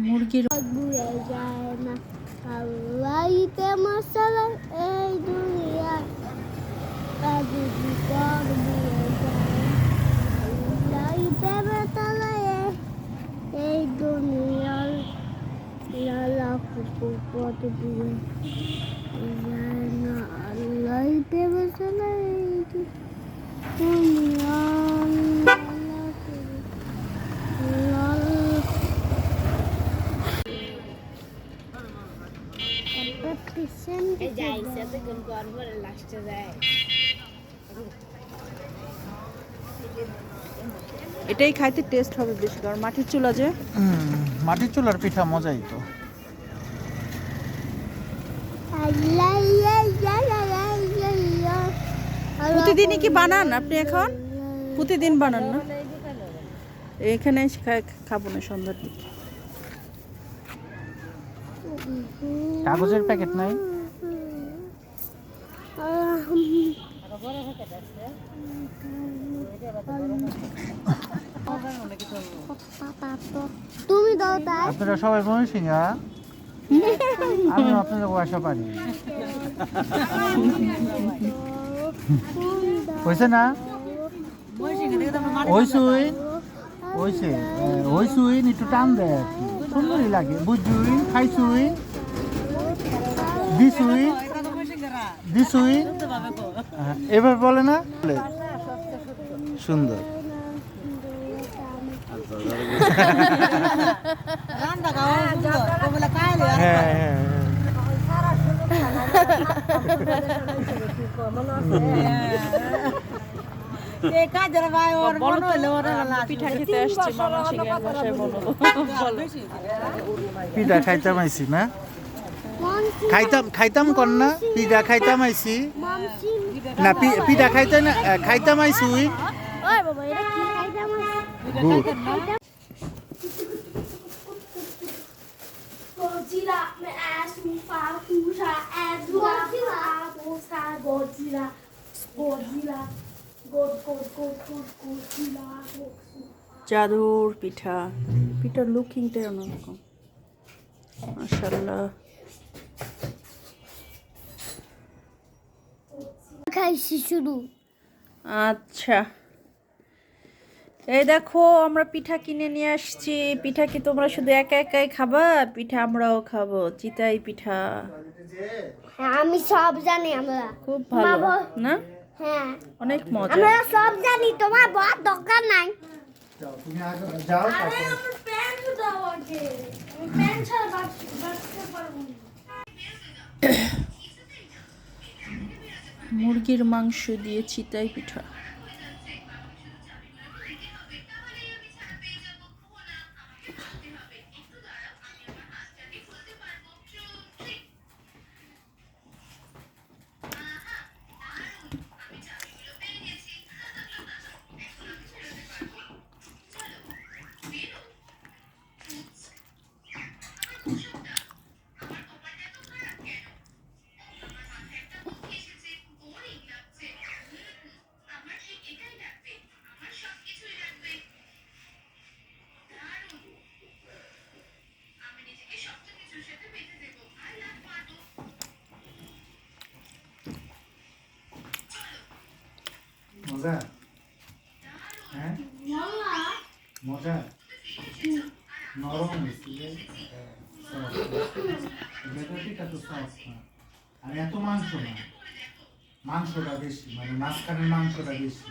মুরগির মশালা এই যায় এই দুনিয়ার লালা কুকুর পথ বুড়ে যায় না আল্লাহিতে মশালা এই দুনিয়ার লালা কুকুর লালা এটাই খাইতে টেস্ট হবে বেশি কারণ মাটির চুলা যে। মাটির চুলার পিঠা মজাই তো। প্রতিদিনই কি বানান আপনি এখন? প্রতিদিন বানান না? এখানে খাব না সন্ধ্যার দিকে। কাগজের প্যাকেট নাই? তুমি দাও তাই। আপনারা সবাই ময়মনসিংহা আমি আপনাদের পারি। হয়েছে না? ওইসুই ওইছে ওইসুই একটু টান দেয়। সুন্দরই লাগে। বুঝুই খাইছুই? দিসুই দিসুই হ্যাঁ, এবার বলে না। সুন্দর। হ্যাঁ হ্যাঁ হ্যাঁ। পিঠা খাইতাম আইছি না? খাইতাম খাইতাম কন না? পিঠা খাইতাম আইসি না পিঠা খাইতে না খাইতাম আইসি উই জাদুর পিঠা। পিঠার লুকিংটাই অন্যরকম। মাসাল্লাহ খাইছি শুধু আচ্ছা। এই দেখো আমরা পিঠা কিনে নিয়ে আসছি। পিঠা কি তোমরা শুধু একা একাই খাবা? পিঠা আমরাও খাব। চিতাই পিঠা। হ্যাঁ আমি সব জানি আমরা। খুব ভালো না? হ্যাঁ। অনেক মজা। আমরা সব জানি তোমার বড় দরকার নাই। তুমি আগে যাও আরে আমার প্যান্ট দাও আগে। আমি প্যান্ট ছাড়া বাঁচ- বাঁচতে পারব না। মুরগির মাংস দিয়ে চিতাই পিঠা। মজা? হ্যাঁ? মজা? নরম হয়েছে ভেতরটিটা তো না। আর এত মাংস না। মাংসটা বেশি মানে মাঝখানের মাংসটা বেশি।